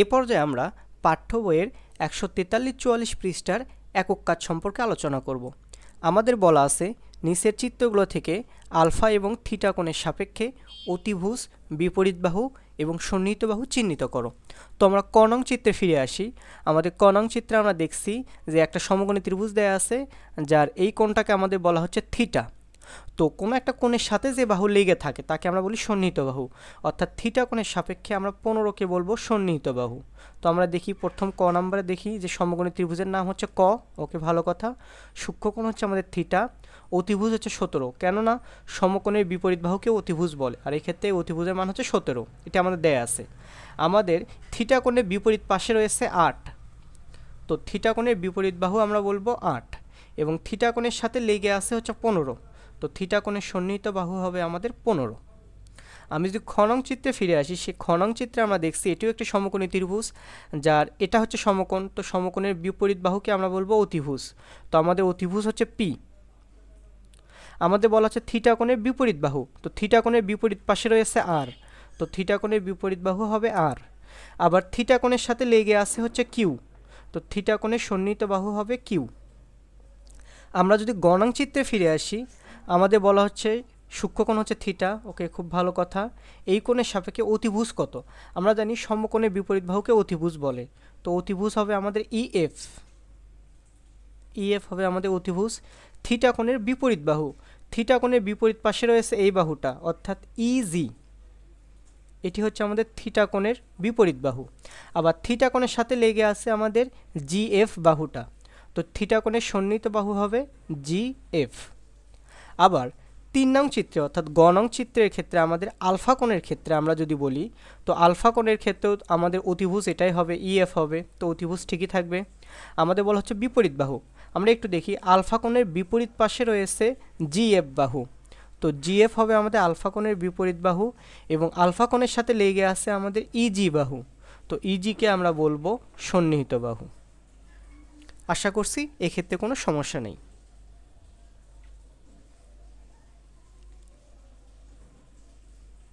এ পর্যায়ে আমরা পাঠ্য বইয়ের একশো তেতাল্লিশ চুয়াল্লিশ পৃষ্ঠার একক কাজ সম্পর্কে আলোচনা করব। আমাদের বলা আছে, নিচের চিত্রগুলো থেকে আলফা এবং থিটা কোণের সাপেক্ষে অতিভুজ, বিপরীত বাহু এবং সন্নিহিত বাহু চিহ্নিত করো। তো আমরা কনং চিত্রে ফিরে আসি। আমাদের কনং চিত্রে আমরা দেখছি যে একটা সমকোণী ত্রিভুজ দেয়া আছে, যার এই কোণটাকে আমাদের বলা হচ্ছে থিটা। তো কোনো একটা কোণের সাথে যে বাহু লেগে থাকে, তাকে আমরা বলি সন্নিহিত বাহু। অর্থাৎ থিটা কোণের সাপেক্ষে আমরা পনেরোকে বলব সন্নিহিত বাহু। তো আমরা দেখি প্রথম ক নাম্বারে দেখি যে সমকোণী ত্রিভুজের নাম হচ্ছে ক, ওকে ভালো কথা। সূক্ষ্মকোণ হচ্ছে আমাদের থিটা অতিভুজ হচ্ছে সতেরো। কেননা সমকোণের বিপরীত বাহুকে অতিভুজ বলে, আর এই ক্ষেত্রে অতিভুজের মান হচ্ছে সতেরো। এটা আমাদের দেয়া আছে। আমাদের থিটা কোণের বিপরীত পাশে রয়েছে আট। তো থিটা কোণের বিপরীত বাহু আমরা বলব আট। এবং থিটা কোণের সাথে লেগে আছে হচ্ছে পনেরো। তো থিটা কোণের সন্নিহিত বাহু হবে আমাদের পনেরো। আমি যদি খনং চিত্রে ফিরে আসি, সেই খনং চিত্রে আমরা দেখছি এটিও একটি সমকোণী ত্রিভুজ, যার এটা হচ্ছে সমকোণ, তো সমকোণের বিপরীত বাহুকে আমরা বলব অতিভুজ। তো আমাদের অতিভুজ হচ্ছে পি আমাদের বলা হচ্ছে থিটা কোণের বিপরীত বাহু, তো থিটা কোণের বিপরীত পাশে রয়েছে আর তো থিটা কোণের বিপরীত বাহু হবে আর আবার থিটা কোণের সাথে লেগে আছে হচ্ছে কিউ তো থিটা কোণের সন্নিহিত বাহু হবে কিউ আমরা যদি গণাং চিত্রে ফিরে আসি আমাদের বলা হচ্ছে সূক্ষ্মকোণ হচ্ছে থিটা, ওকে, খুব ভালো কথা। এই কোণের সাপেক্ষে অতিভুজ কত? আমরা জানি সমকোণের বিপরীত বাহুকে অতিভুজ বলে। তো অতিভুজ হবে আমাদের ইএফ ইএফ হবে আমাদের অতিভুজ। থিটা কোণের বিপরীত বাহু। থিটা কোণের বিপরীত পাশে রয়েছে এই বাহুটা, অর্থাৎ ইজি এটি হচ্ছে আমাদের থিটা কোণের বিপরীত বাহু। আবার থিটা কোণের সাথে লেগে আছে আমাদের জিএফ বাহুটা। তো থিটা কোণের সন্নিহিত বাহু হবে জিএফ আবার তিন নং চিত্রে অর্থাৎ গ নং চিত্রের ক্ষেত্রে আমাদের আলফা কোণের ক্ষেত্রে আমরা যদি বলি, তো আলফা কোণের ক্ষেত্রেও আমাদের অতিভুজ এটাই হবে ইএফ হবে, তো অতিভুজ ঠিকই থাকবে। আমাদের বলা হচ্ছে বিপরীত বাহু। আমরা একটু দেখি, আলফা কোণের বিপরীত পাশে রয়েছে জিএফ বাহু। তো জিএফ হবে আমাদের আলফা কোণের বিপরীত বাহু এবং আলফা কোণের সাথে লেগে আছে আমাদের ইজি বাহু। তো ইজিকে আমরা বলব সন্নিহিত বাহু। আশা করছি এক্ষেত্রে কোনো সমস্যা নেই।